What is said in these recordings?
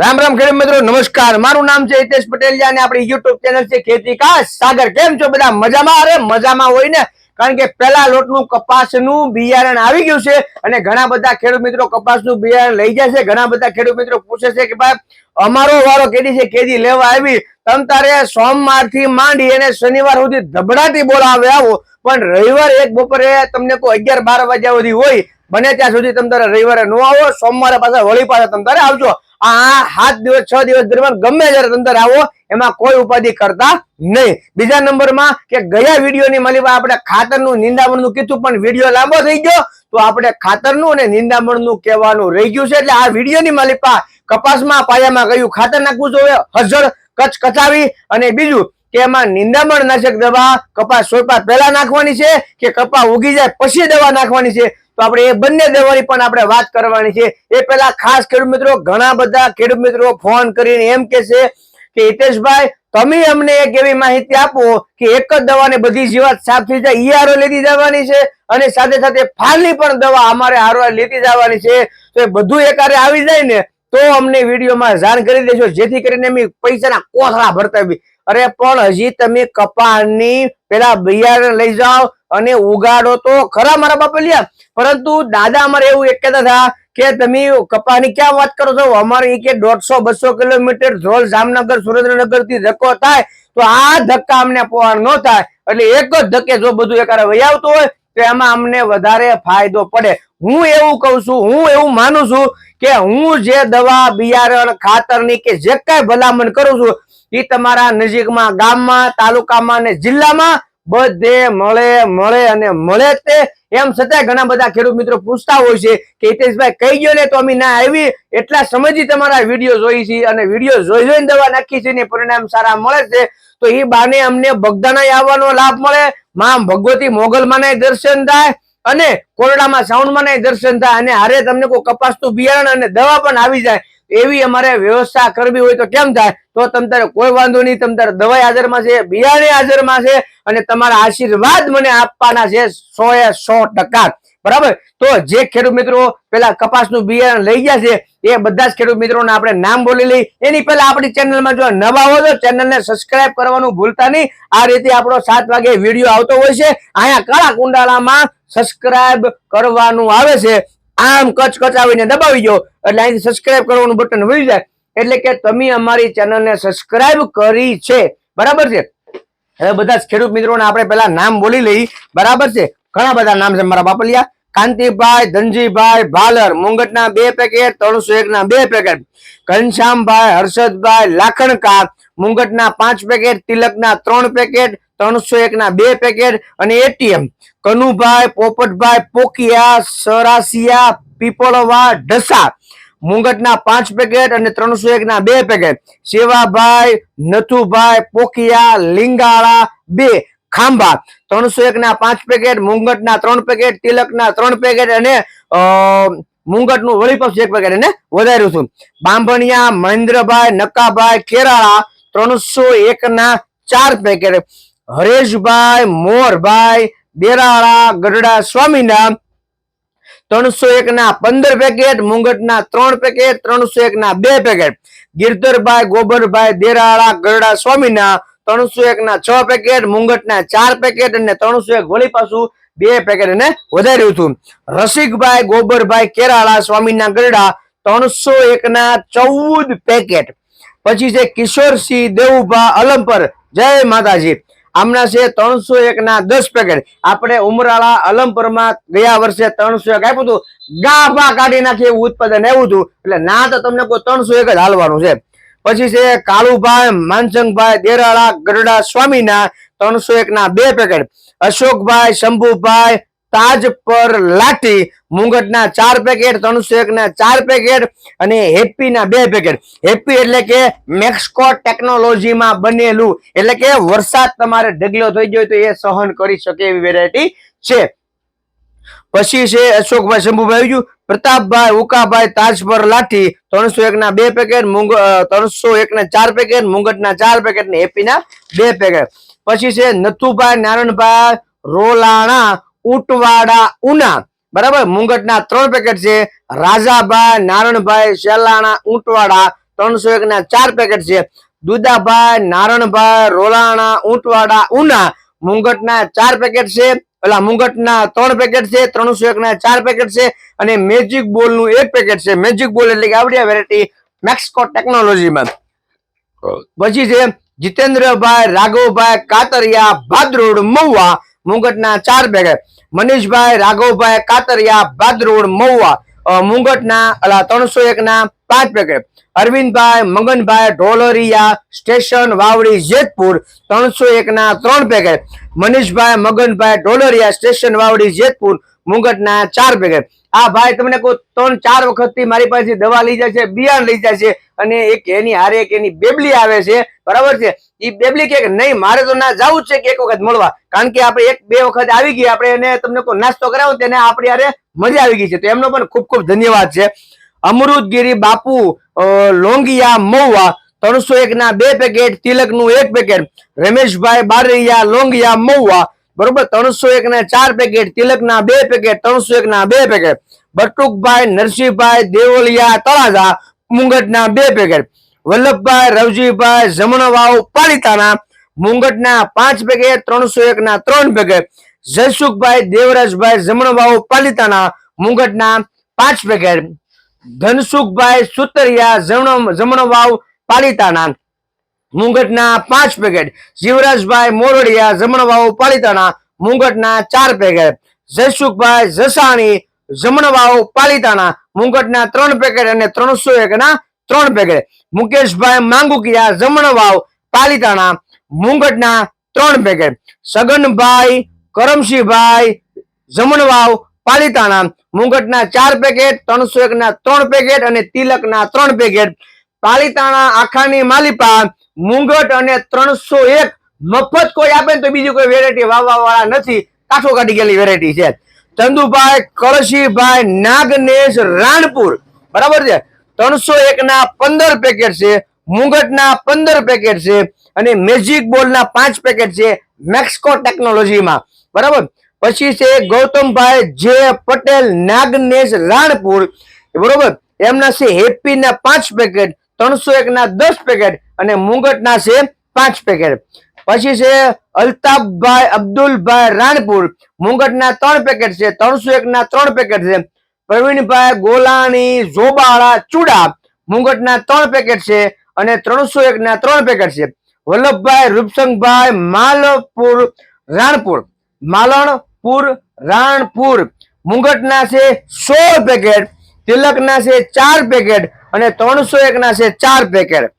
રામ રામ ખેડૂત મિત્રો, નમસ્કાર. મારું નામ છે હિતેશ પટેલિયા અને આપણી યુટ્યુબ ચેનલ છે ખેતી કા સાગર. કેમ છો બધા? મજામાં? અરે મજામાં હોય ને? કારણ કે પેલા લોટનું કપાસનું બિયારણ આવી ગયું છે અને ઘણા બધા ખેડૂત મિત્રો કપાસનું બિયારણ લઈ જાય છે. ઘણા બધા ખેડૂત મિત્રો પૂછે છે કે ભાઈ, અમારો વારો કેદી છે? કેદી લેવા આવી? તમ તારે સોમવારથી માંડી અને શનિવાર સુધી ધબડાટી બોલાવે આવો. પણ રવિવાર એક બપોરે તમને કોઈ અગિયાર બાર વાગ્યા સુધી હોય. બને ત્યાં સુધી તમે તારે રવિવારે ન આવો. સોમવારે પાછા વળી પાછા તમે તારે આવજો. આ સાત દિવસ, છ દિવસ દરમિયાન ગમે જયારે અંદર આવો, એમાં કોઈ ઉપાધિ કરતા નહીં. બીજા નંબરમાં કે ગયા વિડીયોની માલિકા આપણે ખાતરનું, નિંદામણનું કીધું, પણ વીડિયો લાંબો થઈ ગયો, તો આપણે ખાતરનું અને નિંદામણનું કહેવાનું રહી ગયું છે. એટલે આ વિડીયોની માલિકા કપાસમાં, પાયામાં કયું ખાતર નાખવું જોઈએ હજર કચ કચાવી અને બીજું કે એમાં નિંદામણ નાશક દવા કપાસ સોયપા પહેલા નાખવાની છે કે કપા ઉગી જાય, પછી દવા નાખવાની છે? તો આપણે એ બંને દવાની પણ આપણે વાત કરવાની છે. એ પહેલા ખાસ ખેડૂત મિત્રો, ઘણા બધા ખેડૂત મિત્રો ફોન કરીને એમ કે છે કે, હિતેશભાઈ, તમે અમને એક એવી માહિતી આપો કે એક જ દવાને બધી જીવાત સાફ થઈ જાય ઈઆરઓ લેતી જવાની છે અને સાથે સાથે ફાલની પણ દવા અમારે હારો લેતી જવાની છે. તો એ બધું એકારે આવી જાય ને, તો અમને વિડીયોમાં જાણ કરી દેજો, જેથી કરીને અમે પૈસાના કોથળા ભરતા અરે પણ હજી તમે કપાળની પેલા બિયારણ લઈ જાઓ અને ઉગાડો તો ખરા મારા બાપલિયા પરંતુ દાદા અમારે એવું એક કહેતા હતા કે તમે કપાની ક્યાં વાત કરો છો? અમારે કે દોઢસો, બસો કિલોમીટર ધ્રોલ જામનગર સુરેન્દ્રનગરથી ધક્કો થાય તો આ ધક્કા અમને પહોંચ ન થાય. એટલે એક જ ધક્કે જો બધું એકારે વહી આવતું હોય, તો એમાં અમને વધારે ફાયદો પડે. હું એવું કઉ છું, હું એવું માનું છું કે હું જે દવા, બિયારણ, ખાતરની કે જે કઈ ભલામણ કરું છું એ તમારા નજીકમાં ગામમાં, તાલુકામાં અને જિલ્લામાં બધે મળે મળે અને મળે તે. એમ છતાં ઘણા બધા ખેડૂત મિત્રો પૂછતા હોય છે કે હિતેશભાઈ કહી ગયો ને તો અમે ના આવી. એટલા સમજી તમારા વીડિયો જોઈ છે અને વીડિયો જોઈ જોઈને દવા નાખી છે ને પરિણામ સારા મળે છે. તો એ બાને અમને બગદાના આવવાનો લાભ મળે માં ભગવતી મોગલમાં દર્શન થાય અને કોરડામાં સાઉન્ડમાં દર્શન થાય અને હારે તમને કોઈ કપાસનું બિયારણ અને દવા પણ આવી જાય. એવી અમારે વ્યવસ્થા કરવી હોય તો કેમ થાય? તો તમ તારે કોઈ વાંધો નહીં, તમ તારે દવાઈ હાજરમાં છે, બિયારણી હાજરમાં છે, અને તમારા આશીર્વાદ મને આપવાના છે સો એ સો ટકા. બરાબર? તો જે ખેડૂત મિત્રો પેલા કપાસનું બિયારણ લઈ ગયા છે, એ બધા જ ખેડૂત મિત્રોને આપણે નામ બોલી લઈ. એની પહેલા આપણી ચેનલમાં જો નવા હો તો ચેનલને સબસ્ક્રાઇબ કરવાનું ભૂલતા નહીં. આ રીતે આપણો સાત વાગે વીડિયો આવતો હોય છે. અહીંયા કાળા કુંડાળામાં સબસ્ક્રાઇબ કરવાનું આવે છે. આમ કચ કચાવીને દબાવી દો. એટલે અહીંથી સબસ્ક્રાઇબ કરવાનું બટન વળી જાય. એટલે કે તમે અમારી ચેનલને સબસ્ક્રાઇબ કરી છે. બરાબર છે? હવે બધા ખેડૂત મિત્રોને આપણે પેલા નામ બોલી લઈ. બરાબર છે? ઘણા બધા નામ છે મારા બાપલિયા. કાંતિભાઈ, ધનજીભાઈ, ભાલર, મુંગટના બે પેકેટ ત્રણસો એક ના બે પેકેટ. ઘનશ્યામભાઈ, હર્ષદભાઈ, લાખણકાર, મુંગટના પાંચ પેકેટ, તિલકના ત્રણ પેકેટ ત્રણસો એક ના બે પેકેટ અને એટીએમ કનુભાઈ, પોપટભાઈ, પોકિયા, સરાસિયા, પીપળવા, ઢસા. મુંગટના પાંચ પેકેટ અને ત્રણસો એક ના બે પેકેટ સેવાભાઈ નથુભાઈ, પોકિયા, લિંગાળા બે. ખાંભા. ત્રણસો એક ના પાંચ પેકેટ મુંગટના ત્રણ પેકેટ તિલકના ત્રણ પેકેટ અને મુંગટનું વળી પાછું એક પેકેટ એને વધાર્યું છું બાંભણિયા, મહેન્દ્રભાઈ નકાભાઈ કેરાળા ત્રણસો એક ના ચાર પેકેટ હરેશભાઈ મોરભાઈ, દેરાળા, ગઢડા સ્વામીના ત્રણસો એક ના પંદર પેકેટ, મુંગટના ત્રણ પેકેટ, ત્રણસો એક ના બે પેકેટ. ગિરધરભાઈ, ગોબરભાઈ, દેરાળા ગરડા સ્વામીના ત્રણસો એક ના છ પેકેટ, મુંગટના ચાર પેકેટ અને ત્રણસો એક વળી પાછું બે પેકેટ એને વધાર્યું હતું. રસિકભાઈ, ગોબરભાઈ, કેરાળા સ્વામીના ગરડા ત્રણસો એક ના ચૌદ પેકેટ. પછી છે કિશોરસિંહ દેવુભા અલમપર જય માતાજી. આમના છે ત્રણસો એક ના દસ પેકેટ આપણે ઉમરાળા અલમપરમાં ગયા વર્ષે ત્રણસો એક આપ્યું હતું. ગાભા કાઢી નાખી એવું ઉત્પાદન એવું હતું. એટલે ના તો તમને કોઈ ત્રણસો એક જ હાલવાનું છે. પછી છે કાળુભાઈ, માનસંગભાઈ, દેરાળા, ગરડા સ્વામીના ત્રણસો એક ના બે પેકેટ અશોકભાઈ, શંભુભાઈ તાજ પર લાઠી, મુંગટના ચાર પેકેટ ત્રણસો એક ના ચાર પેકેટ અને હેપી ના બે પેકેટ હેપી એટલે કે મેક્સકો ટેકનોલોજીમાં બનેલું. એટલે કે વરસાદ તમારે ઢગલો થઈ ગયો તો એ સહન કરી શકે એવી વેરાયટી છે. પછી છે અશોકભાઈ શંભુભાઈ આવી પ્રતાપભાઈ, ઉકાભાઈ, તાજ પર લાઠી ત્રણસો એક ના બે પેકેટ મૂંગ ત્રણસો એક ના ચાર પેકેટ મુંગટના ચાર પેકેટ ને હેપી ના બે પેકેટ પછી છે નથુભાઈ નારણભાઈ રોલાણા ઉટવાડા ઉના. બરાબર? મુંગટના ત્રણ પેકેટ છે. રાજાભાઈ, નારણભાઈ, શેલાણા, ઉંટવાડા ત્રણસો એક ના ચાર પેકેટ છે. દુદાભાઈ, નારણભાઈ, રોલાણા ઊંટવાડા ઉના મુંગટના ચાર પેકેટ છે. પેલા મુંગટના ત્રણ પેકેટ છે, ત્રણસો એક ના ચાર પેકેટ છે અને મેજિક બોલનું એક પેકેટ છે. મેજિક બોલ એટલે કે આવડી વેરાયટી મેક્સકો ટેકનોલોજીમાં પછી છે જીતેન્દ્રભાઈ, રાઘવભાઈ, કાતરિયા, ભાદરોડ, મહુવા મુંગટના ચાર પેકેટ મનીષભાઈ, રાઘવભાઈ, કાતરિયા, ભાદરોડ, મહુવા. મુંગટના અલા ત્રણસો એક ના પાંચ પેકેટ અરવિંદભાઈ, મગનભાઈ, ઢોલરિયા, સ્ટેશન, વાવડી, જેતપુર ત્રણસો એક ના ત્રણ પેકેટ મનીષભાઈ, મગનભાઈ, ઢોલરિયા, સ્ટેશન, વાવડી, જેતપુર મુંગટના ચાર પેકેટ આ ભાઈ તમને કોઈ ત્રણ ચાર વખતથી મારી પાસે દવા લઈ જાય છે, બિયારણ લઈ જાય છે અને એક એની હારે એક એની બેબલી આવે છે. બરાબર છે? એ બેબલી કે નહીં, મારે તો ના જવું જ છે કે એક વખત મળવા. કારણ કે આપણે એક બે વખત આવી ગઈ આપણે એને તમને કોઈ નાસ્તો કરાવો તેને આપણી હારે મજા આવી ગઈ છે. તો એમનો પણ ખૂબ ખૂબ ધન્યવાદ છે. અમૃતગીરી બાપુ લોંગિયા મહુવા, ત્રણસો એક ના બે પેકેટ તિલકનું એક પેકેટ, રમેશભાઈ બારૈયા, લોંગિયા મહુવા, બરોબર? ત્રણસો એક ના ચાર પેકેટ તિલક ના બે પેકેટ, ત્રણસો એક ના બે પેકેટ. બટુકભાઈ, નરસિંહભાઈ, દેવલિયા, તળાજા મુંગટ ના બે પેકેટ વલ્લભભાઈ, રવજીભાઈ, જમણવાવ, પાલિતાના મુંગટના પાંચ પેકેટ ત્રણસો એક ના ત્રણ પેકેટ જયસુખભાઈ, દેવરાજભાઈ, જમણવાવ, પાલિતાના મુંગટના પાંચ પેકેટ ધનસુખભાઈ, સુતરિયા જમણ જમણવાવ, પાલિતાના મુંગટના પાંચ પેકેટ જીવરાજભાઈ મોરડિયા, જમણવાવ, પાલિતાના મુંગટના ચાર પેકેટ જયસુખભાઈ, જસાણી જમણવાવ પાલિતાના મુંગટના ત્રણ પેકેટ અને ત્રણસો એક ના ત્રણ પેકેટ મુકેશભાઈ માંગુકિયા જમણવાવ પાલિતાના મુંગટના ત્રણ પેકેટ સગનભાઈ, કરમશીભાઈ જમણવાવ પાલિતાના મુંગટના ચાર પેકેટ ત્રણસો એક ના ત્રણ પેકેટ અને તિલકના ત્રણ પેકેટ પાલિતાણા આખાની માલિપા મુંગટ અને ત્રણસો એક. મફત કોઈ આપે તો બીજી કોઈ વેરાયટી વાવવા વાળા નથી. કાઠો કાઢી ગયેલી વેરાયટી છે. ચંદુભાઈ, કળશીભાઈ, નાગનેશ, રાણપુર. બરાબર છે? ત્રણસો એક ના પંદર પેકેટ છે, મુંગટના પંદર પેકેટ છે અને મેજિક બોલ ના પાંચ પેકેટ છે મેક્સકો ટેકનોલોજીમાં. બરાબર? પછી છે ગૌતમભાઈ, જે પટેલ, નાગનેશ, રાણપુર. બરોબર? એમના છે હેપી ના પાંચ પેકેટ ત્રણસો એક ના દસ પેકેટ અને મુંગટના છે પાંચ પેકેટ પછી છે અલ્તાફભાઈ અબ્દુલભાઈ રાણપુર. મુંગટના ત્રણ પેકેટ છે, ત્રણસો એક ના ત્રણ પેકેટ છે. પ્રવીણભાઈ ગોલાણી, જોબાળા, ચૂડા. મુંગટના ત્રણ પેકેટ છે અને ત્રણસો એક ના ત્રણ પેકેટ છે. વલ્લભભાઈ, રૂપસંગભાઈ, માલપુર, રાણપુર. માલણપુર, રાણપુર. મુંગટના છે સોળ પેકેટ તિલકના છે ચાર પેકેટ અને ત્રણસો એક ના છે ચાર પેકેટ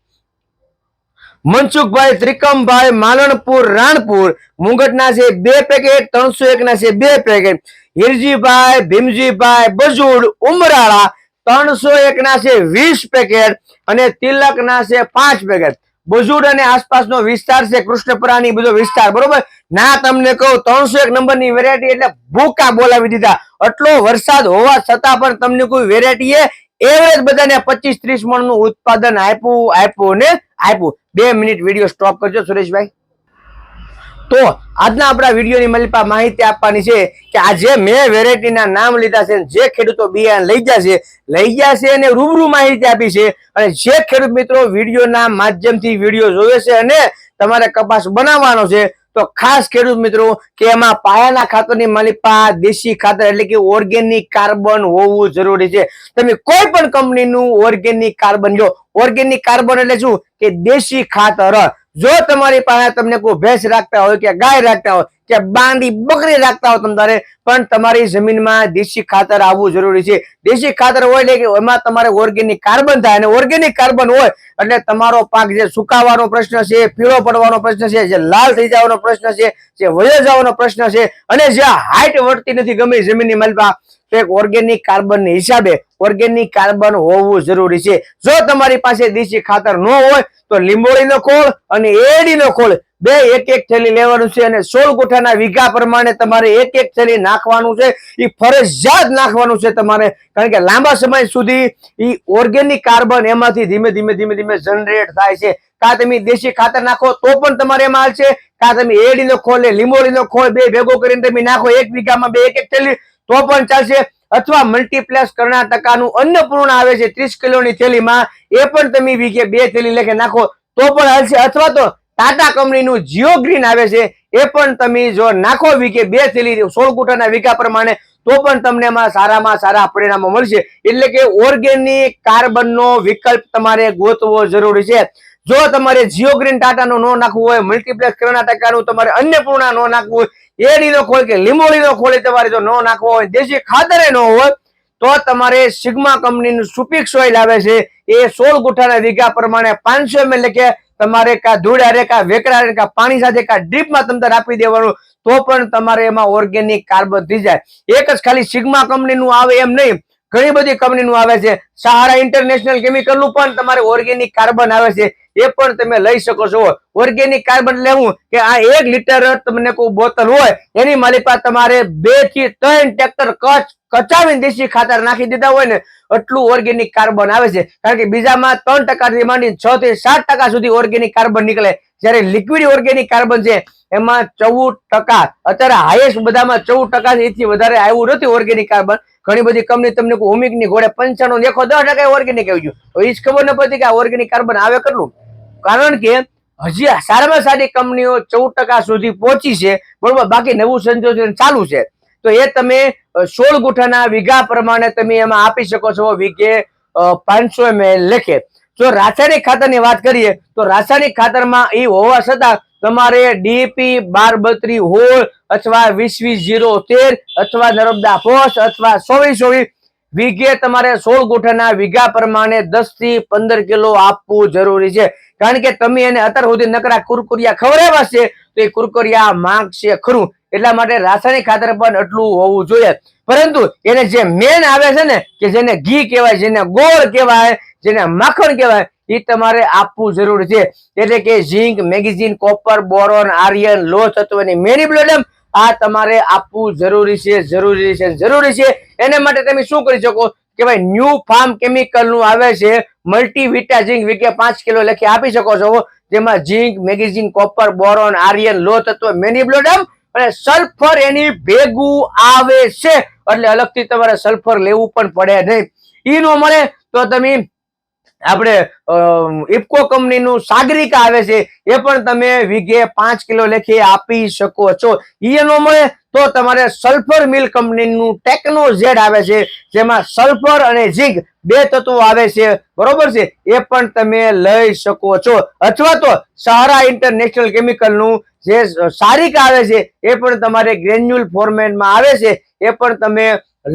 મનસુખભાઈ ત્રિકમભાઈ માલણપુર, રાણપુર. મુંગટના છે બે પેકેટ ત્રણસો એક ના છે બે પેકેટ હિરજીભાઈ, ભીમજીભાઈ, બજુડ, ઉમરાળા ત્રણસો એક ના છે વીસ પેકેટ અને તિલક ના છે પાંચ પેકેટ બજુડ અને આસપાસનો વિસ્તાર છે કૃષ્ણપુરાની બધો વિસ્તાર, બરોબર? ના, તમને કહું, ત્રણસો એક નંબરની વેરાયટી એટલે ભૂકા બોલાવી દીધા. આટલો વરસાદ હોવા છતાં પણ તમને કોઈ વેરાયટી એ એવરેજ બધાને પચીસ ત્રીસ મણ ઉત્પાદન આપ્યું આપ્યું ને આપ્યું. બે મિનિટ વીડિયો સ્ટોપ કરજો, સુરેશભાઈ. તો આજના આપણા વિડીયોની મલિપા માહિતી આપવાની છે કે આ જે મેં વેરાયટીના નામ લીધા છે જે ખેડૂતો બિયારણ લઈ ગયા છે, લઈ ગયા છે અને રૂબરૂ માહિતી આપી છે. અને જે ખેડૂત મિત્રો વિડીયોના માધ્યમથી વીડિયો જોવે છે અને તમારે કપાસ બનાવવાનો છે તો ખાસ ખેડૂત મિત્રો કે એમાં પાયાના ખાતરની માલિપા, દેશી ખાતર એટલે કે ઓર્ગેનિક કાર્બન હોવું જરૂરી છે. તમે કોઈ પણ કંપનીનું ઓર્ગેનિક કાર્બન જો ઓર્ગેનિક કાર્બન એટલે શું? કે દેશી ખાતર. જો તમારી પાસે તમને કોઈ ભેંસ રાખતા હોય કે ગાય રાખતા હોય કે બાંડી બકરી રાખતા હોય તમારે પણ તમારી જમીનમાં દેશી ખાતર આવવું જરૂરી છે. દેશી ખાતર હોય એટલે કે એમાં તમારે ઓર્ગેનિક કાર્બન થાય. અને ઓર્ગેનિક કાર્બન હોય એટલે તમારો પાક જે સુકાવાનો પ્રશ્ન છે, પીળો પડવાનો પ્રશ્ન છે, જે લાલ થઈ જવાનો પ્રશ્ન છે, જે વયો જવાનો પ્રશ્ન છે, અને જે હાઈટ વળતી નથી ગમે જમીનની મલબા તો એક ઓર્ગેનિક કાર્બન હિસાબે ઓર્ગેનિક કાર્બન હોવું જરૂરી છે. જો તમારી પાસે દેશી ખાતર ન હોય, તો લીંબોળીનો ખોળ અને એડીનો ખોળ બે એક એક થેલી લેવાનું છે અને સોળ ગુઠાના વીઘા પ્રમાણે તમારે એક એક થેલી નાખવાનું છે. એ ફરજિયાત નાખવાનું છે તમારે. કારણ કે લાંબા સમય સુધી એ ઓર્ગેનિક કાર્બન એમાંથી ધીમે ધીમે ધીમે ધીમે જનરેટ થાય છે. કાં તમે દેશી ખાતર નાખો તો પણ તમારે એમાં હાલશે કાં તમે એડીનો ને લીંબોળીનો ખોળ બે ભેગો કરીને તમે નાખો એક વીઘામાં બે એક એક થેલી તો પણ ચાલશે. અથવા મલ્ટીપ્લેસ કર્ણાટકાનું અન્નપૂર્ણ આવે છે ત્રીસ કિલોની થેલીમાં. એ પણ તમે વીઘે બે થેલી લેખે નાખો, તો પણ હાલશે. અથવા તો ટાટા કંપનીનું જીઓ ગ્રીન આવે છે, એ પણ તમે જો નાખો વીઘે બે થેલી સોળ ગુટાના વીઘા પ્રમાણે, તો પણ તમને એમાં સારામાં સારા પરિણામો મળશે. એટલે કે ઓર્ગેનિક કાર્બનનો વિકલ્પ તમારે ગોતવો જરૂરી છે. જો તમારે જીઓ ગ્રીન ટાટાનું નો નાખવું હોય મલ્ટીપ્લેક્સ કર્ણાટકાનું તમારે અન્નપૂર્ણા ન નાખવું હોય એ લીલો ખોળ કે લીંબોળીનો ખોળી તમારે જો નો નાખવો હોય, દેશી ખાતરે ન હોય, તો તમારે સિગ્મા કંપનીનું સુપિક્સ ઓઇલ આવે છે. એ સોળ ગુઠાના વીઘા પ્રમાણે પાંચસો એમએલ કે તમારે કા ધૂળા રે, કા વેકરા કા પાણી સાથે, કા ડ્રીપમાં તમને આપી દેવાનું, તો પણ તમારે એમાં ઓર્ગેનિક કાર્બન થઈ જાય. એક જ ખાલી સિગ્મા કંપનીનું આવે એમ નહીં, ઘણી બધી કંપનીનું આવે છે. સહારા ઇન્ટરનેશનલ કેમિકલનું પણ તમારે ઓર્ગેનિક કાર્બન આવે છે. એ પણ તમે લઈ શકો છો. ઓર્ગેનિક કાર્બન લેવું કે આ એક લીટર તમને કોઈ બોતલ હોય, એની માલિકા તમારે બેથી ત્રણ ટ્રેક્ટર કચ, કચાવીને દેશી ખાતર નાખી દીધા હોય ને, એટલું ઓર્ગેનિક કાર્બન આવે છે. કારણ કે બીજામાં ત્રણ ટકાથી માંડી છ થી સાત ટકા સુધી ઓર્ગેનિક કાર્બન નીકળે. જ્યારે લિક્વિડ ઓર્ગેનિક કાર્બન છે, એમાં ચૌદ ટકા. અત્યારે હાઈએસ્ટ બધામાં ચૌદ ટકા એથી વધારે આવ્યું નથી ઓર્ગેનિક કાર્બન ઘણી બધી કંપની તમને ઓમિકની ઘોડે પંચાણું દેખો દસ ટકા ઓર્ગેનિક આવી ગયું. તો એ જ ખબર ન પડતી કે આ ઓર્ગેનિક કાર્બન આવે કેટલું. કારણ કે હજી સારામાં સારી કંપનીઓ ચૌદ ટકા સુધી પહોંચી છે, બરોબર? બાકી નવું સંશોધન ચાલુ છે. તો એ તમે સોળ ગુઠાના વીઘા પ્રમાણે તમે એમાં આપી શકો છો વીઘે પાંચસો એમ લેખે. જો રાસાયણિક ખાતરની વાત કરીએ, તો રાસાયણિક ખાતરમાં એ હોવા છતાં તમારે ડીપી બાર બત્રી હોળ અથવા વીસ વીસ જીરો તેર અથવા નર્મદા પોસ્ટ અથવા ચોવીસ ચોવીસ વીઘે તમારે સોળ ગુઠાના વીઘા પ્રમાણે દસથી પંદર કિલો આપવું જરૂરી છે. કારણ કે તમે એને અત્યાર સુધી નકરા કુરકુરિયા ખવડાવ્યા છે, તો એ કુરકુરિયા માંગશે ખરું. એટલા માટે રાસાયણિક ખાતર પણ એટલું હોવું જોઈએ. પરંતુ એને જે મેન આવે છે ને, કે જેને ઘી કહેવાય, જેને ગોળ કહેવાય, જેને માખણ કહેવાય એ તમારે આપવું જરૂરી છે. એટલે કે zinc, magazine, copper, boron, iron લો તત્વની મેનિબ્લોડમ આ તમારે આપવું જરૂરી છે જરૂરી છે જરૂરી છે. એને માટે તમે શું કરી શકો? કે ભાઈ, ન્યૂ ફાર્મ કેમિકલનું આવે છે, મલ્ટીવિટા ઝીંક વિકે પાંચ કિલો લખી આપી શકો છો. જેમાં zinc, magazine, copper, boron, iron લો તત્વ મેનિબ્લોડમ અને સલ્ફર એની ભેગું આવે છે. એટલે અલગથી તમારે સલ્ફર લેવું પણ પડે નહીં. ઈ નો મળે તો તમે આપણે ઇફકો કંપનીનું સાગરિકા આવે છે, એ પણ તમે વીઘે પાંચ કિલો લેખે આપી શકો છો. ઈ ન મળે તો તમારે સલ્ફર મિલ કંપનીનું ટેકનો ઝેડ આવે છે, જેમાં સલ્ફર અને ઝીંક બે તત્વો આવે છે. બરોબર છે? એ પણ તમે લઈ શકો છો. અથવા તો સહારા ઇન્ટરનેશનલ કેમિકલનું જે સારિકા આવે છે, એ પણ તમારે ગ્રેન્યુલ ફોર્મેટમાં આવે છે, એ પણ તમે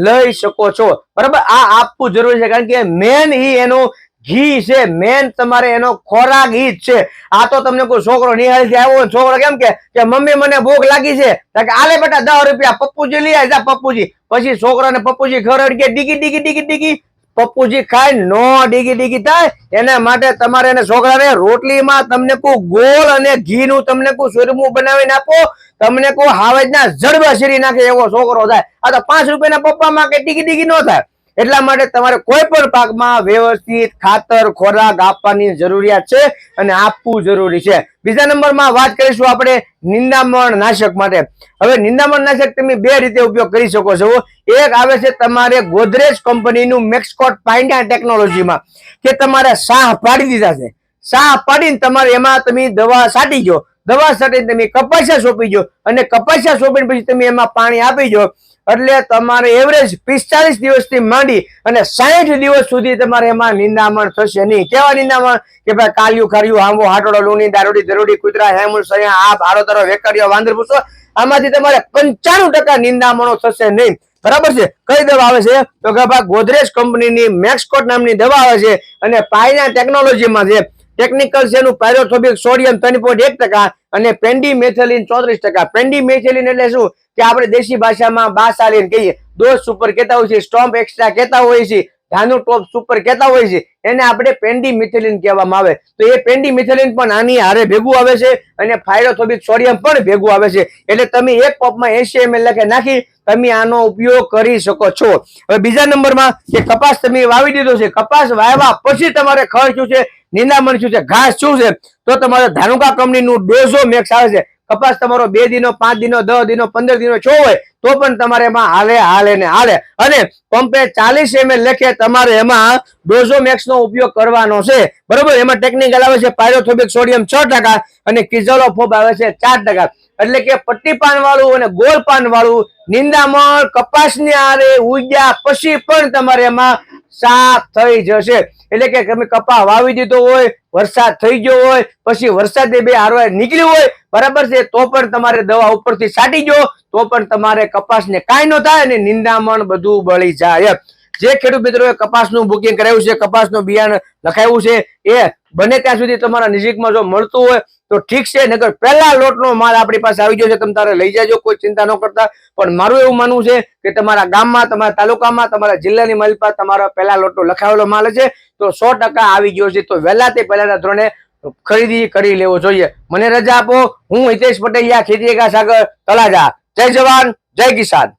લઈ શકો છો. બરાબર? આ આપવું જરૂરી છે, કારણ કે મેન ઈ એનું ઘી છે. મેન તમારે એનો ખોરાક ઈ જ છે. આ તો તમને કોઈ છોકરો નિહાળથી આવ્યો છોકરો કેમ કે મમ્મી મને ભૂખ લાગી છે. આલે બેટા દસ રૂપિયા, પપ્પુજી લઈ આવી જા પપ્પુજી. પછી છોકરાને પપ્પુજી ખરડ કે ડીગી ડીગી ડીગી ડીગી. પપ્પુજી ખાય, નો ડીગી ડીગી થાય. એના માટે તમારે એને છોકરાને રોટલીમાં તમને કોઈ ગોળ અને ઘીનું તમને કોઈ સુરમું બનાવીને આપો. તમને કોઈ હાવજના જડબા શીરી નાખે એવો છોકરો થાય. આ તો પાંચ રૂપિયાના પપ્પામાં કે ડીગી ડીગી નો થાય. એટલા માટે તમારે કોઈ પણ પાકમાં વ્યવસ્થિત ખાતર, ખોરાક આપવાની જરૂરિયાત છે અને આપવું જરૂરી છે. બીજા નંબરમાં વાત કરીશું આપણે નિંદામણ નાશક માટે. હવે નિંદામણ નાશક તમે બે રીતે ઉપયોગ કરી શકો છો. એક આવે છે તમારે ગોદરેજ કંપનીનું મેક્સકોટ પાઇન્ડા ટેકનોલોજીમાં કે તમારે સાહ પાડી દીધા છે. સાહ પાડીને તમારે એમાં તમે દવા છાંટી ગયો દવા છાંટીને તમે કપાસિયા સોંપી ગયો અને કપાસિયા સોંપીને પછી તમે એમાં પાણી આપી ગયો એટલે તમારે એવરેજ પિસ્તાલીસ દિવસથી માંડી અને સાહીઠ દિવસ સુધી તમારે એમાં નિંદામણ થશે નહીં. કેવા નિંદામણ? કે ભાઈ કાલિયું ખારિયું, આંબો, હાટોડો, લુણી, દારૂડી દરોડી કુતરા, હેમુલ, સયા આ ભારો તરો, વેકરીઓ વાંદર પૂછો આમાંથી તમારે પંચાણું ટકા નિંદામણો થશે નહીં. બરાબર છે? કઈ દવા આવે છે? તો કે ભાઈ ગોદરેજ કંપનીની મેક્સકોટ નામની દવા આવે છે અને પાયના ટેકનોલોજીમાં છે ટેકનિકલ છે એનું પાયરોથોબિક સોડિયમ ત્રણ પોઈન્ટ એક ટકા અને પેન્ડી મેથેલિન ચોત્રીસ ટકા. પેન્ડી મેથેલિન એટલે શું? કે આપણે દેશી ભાષામાં બાસાલિન કહીએ. દોષ સુપર કહેતા હોય છે સ્ટોમ્પ એક્સ્ટ્રા કહેતા હોય છે, ધાનુ ટોપ સુપર કહેતા હોય છે, એને આપણે પેન્ડી મિથેલિન કહેવામાં આવે. તો એ પેન્ડી મિથેલિન પણ આની હારે ભેગું આવે છે અને ફાયરોથોબિક સોડિયમ પણ ભેગું આવે છે. એટલે તમે એક પપમાં એસી એમએલ લખે નાખી, તમે આનો ઉપયોગ કરી શકો છો. હવે બીજા નંબરમાં કે કપાસ તમે વાવી દીધો છે. કપાસ વાવ્યા પછી તમારે ખર્ચ શું છે? નિંદામણ શું છે? ઘાસ શું છે? તો તમારે ધાનુકા કંપનીનું ડોઝો મેક્સ આવે છે. કપાસ તમારો બે દિનો, પાંચ દિનો, દસ દિનો, પંદર દિનો છો હોય, તો પણ તમારે એમાં હાલે હાલે ને હાલે. અને પંપે ચાલીસ એમએલ લેખે તમારે એમાં ડોઝોમેક્સ નો ઉપયોગ કરવાનો છે. બરોબર? એમાં ટેકનિકલ આવે છે, પાયરોથોબિક સોડિયમ છ ટકા અને કિઝોલોફોબ આવે છે ચાર ટકા. એટલે કે પટ્ટી પાન વાળું અને ગોળ પાન વાળું નિંદામણ, કપાસની આરે, ઉગ્યા પછી પણ તમારે એમાં સાફ થઈ જશે એટલે કે તમે કપા વાવી દીધો હોય, વરસાદ થઈ ગયો હોય, પછી વરસાદે બે હારવાર નીકળ્યું હોય, બરાબર છે, તો પણ તમારે દવા ઉપરથી છાંટી ગયો તો પણ તમારે કપાસને કાંઈ ન થાય અને નિંદામણ બધું બળી જાય. જે ખેડૂત મિત્રોએ કપાસનું બુકિંગ કરાવ્યું છે, કપાસનું બિયારણ લખાયું છે, એ બને ત્યાં સુધી તમારા નજીકમાં જો મળતું હોય તો ઠીક છે નગર પહેલા લોટનો માલ આપણી પાસે આવી ગયો છે, તમે તારે લઈ જાજો, કોઈ ચિંતા ન કરતા. પણ મારું એવું માનવું છે કે તમારા ગામમાં, તમારા તાલુકામાં, તમારા જિલ્લાની માલ પાસે તમારો પહેલા લોટનો લખાવેલો માલ છે. તો સો આવી ગયો છે, તો વહેલા તે પહેલાના ધોરણે ખરીદી કરી લેવો જોઈએ. મને રજા આપો. હું હિતેશ પટેલિયા ખેતી સાગર, તળાજા. જય જવાન, જય કિસાન.